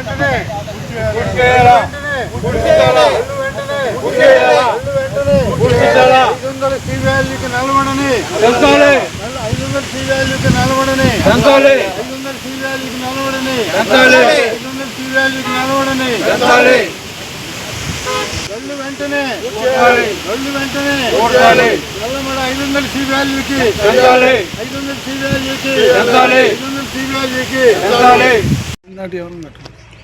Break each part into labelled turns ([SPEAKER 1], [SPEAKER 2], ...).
[SPEAKER 1] వెంటనే. పూర్తి చేయాలా పూర్తి చేయాలా పూర్తి చేయాలా పూర్తి చేయాలా ఐదు వందల సివాల్యూకి నిలబడని
[SPEAKER 2] పెంచాలి
[SPEAKER 1] ఐదు వందల సివాల్యూకి నిలబడని
[SPEAKER 2] పెంచాలి
[SPEAKER 1] ఐదు వందల సివాల్యూకి నిలబడని
[SPEAKER 2] పెంచాలి
[SPEAKER 1] ఐదు వందల సివాల్యూకి నిలబడని
[SPEAKER 2] పెంచాలి
[SPEAKER 1] గల్లు వెంటనే.
[SPEAKER 2] పూర్తి
[SPEAKER 1] గల్లు వెంటనే.
[SPEAKER 2] పూర్తి
[SPEAKER 1] నల్లమడ ఐదు వందల సివాల్యూకి
[SPEAKER 2] పెంచాలి
[SPEAKER 1] ఐదు వందల సివాల్యూకి
[SPEAKER 2] పెంచాలి.
[SPEAKER 1] ఐదు వందల సివాల్యూకి
[SPEAKER 2] పెంచాలి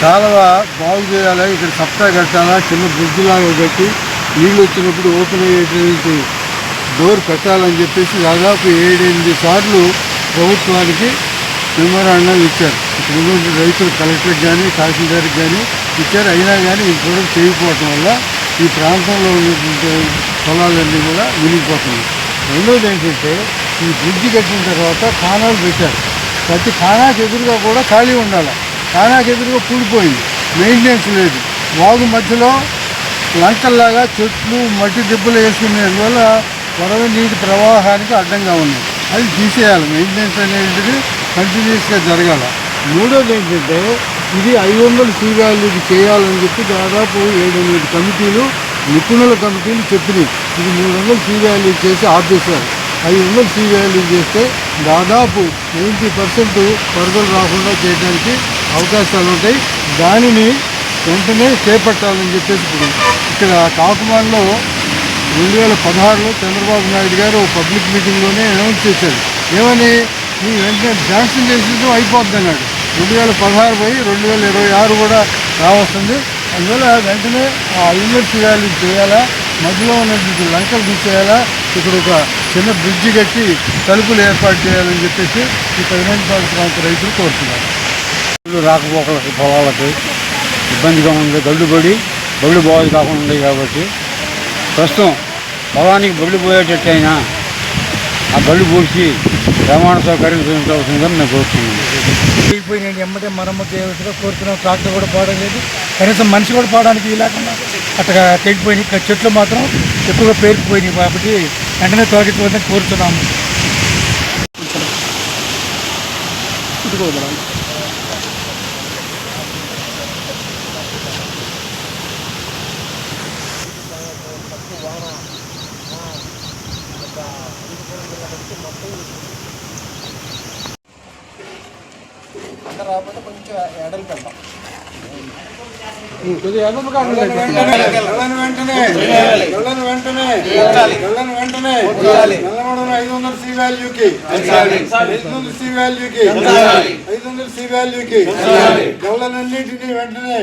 [SPEAKER 1] కాలువ బాగు చేయాలి ఇక్కడ సప్తా కట్టాలా చిన్న బ్రిడ్జ్ లాగా కట్టి నీళ్ళు వచ్చినప్పుడు ఓపెన్ అయ్యేటువంటి డోర్ కట్టాలని చెప్పేసి దాదాపు ఏడెనిమిది సార్లు ప్రభుత్వానికి మెమోరాండం ఇచ్చారు. ఇప్పుడు రైతులు కలెక్టర్కి కానీ తహసీల్దార్కి కానీ ఇచ్చారు. అయినా కానీ ఈ ప్రొడక్ట్ చేయకపోవటం వల్ల ఈ ప్రాంతంలో ఉన్నటువంటి పొలాలన్నీ కూడా మునిగిపోతున్నాయి రెండోది ఏంటంటే ఈ బ్రిడ్జ్ కట్టిన తర్వాత కాణాలు పెట్టారు. ప్రతి కాణాకి ఎదురుగా కూడా ఖాళీ ఉండాలి. కాణాకి ఎదురుగా కూలిపోయింది. మెయింటెనెన్స్ లేదు. వాగు మధ్యలో లంకల్లాగా చెట్లు మట్టి దెబ్బలు వేసుకునే వేసుకునేందువల్ల వరద నీటి ప్రవాహానికి అడ్డంగా ఉన్నాయి అది తీసేయాలి. మెయింటెనెన్స్ అనేది కంటిన్యూస్గా జరగాలి. మూడోది ఏంటంటే ఇది ఐదు వందల సీగాలకి చేయాలని చెప్పి దాదాపు ఏడు ఎనిమిది కమిటీలు నిపుణుల కమిటీలు చెప్పినాయి. ఇది మూడు వందల సీగాలు చేసి ఆపేశారు. ఐదు వందలు సీగాలు చేస్తే దాదాపు నైంటీ పర్సెంట్ వరదలు రాకుండా చేయడానికి అవకాశాలు ఉంటాయి. దానిని వెంటనే చేపట్టాలని చెప్పేసి ఇప్పుడు ఇక్కడ కాకుమాన్లో రెండు వేల పదహారులో చంద్రబాబు నాయుడు గారు ఓ పబ్లిక్ మీటింగ్లోనే అనౌన్స్ చేశారు. ఏమని? ఈ వెంటనే శాంక్షన్ చేసేది అయిపోద్ది అన్నాడు. రెండు వేల పదహారు పోయి రెండు వేల ఇరవై ఆరు కూడా రావస్తుంది. అందువల్ల వెంటనే ఆ యూనివర్సిటీ వ్యాలీ చేయాలా? మధ్యలో ఉన్నటువంటి లంకలు తీసేయాలా? ఇక్కడ ఒక చిన్న బ్రిడ్జి కట్టి తలుపులు ఏర్పాటు చేయాలని చెప్పేసి ఈ పదిహేను ప్రాంత రైతులు కోరుతున్నారు.
[SPEAKER 3] రాకపోకలకి పొలాలకి ఇబ్బందిగా ఉంది గడ్డు పడి గళ్ళు బాగు కాకుండా ఉన్నాయి కాబట్టి ప్రస్తుతం పొలానికి బళ్ళు పోయేటట్టు అయినా ఆ బళ్ళు పూడ్చి రవాణా సౌకర్యం చూపించవలసిందని నేను కోరుతున్నాను.
[SPEAKER 4] అయిపోయినాయి ఎమ్మటే మరమ్మతు చేయవలసిగా కోరుతున్నాం. ట్రాక్టర్ కూడా పోవడం లేదు కనీసం మనిషి కూడా పోవడానికి లేకుండా అట్లా తెగిపోయినాయి ఇక్కడ చెట్లు మాత్రం ఎక్కువగా పేరుకుపోయినాయి కాబట్టి వెంటనే తొలగించవద్దని కోరుతున్నాము.
[SPEAKER 1] గల్లను వెంటనే గల్లను వెంటనే నల్లమడలో ఐదు వందల సి వాల్యూకి. ఐదు వందల సి వాల్యూకి. ఐదు వందల సి వాల్యూకి. గల్లనన్నింటినీ వెంటనే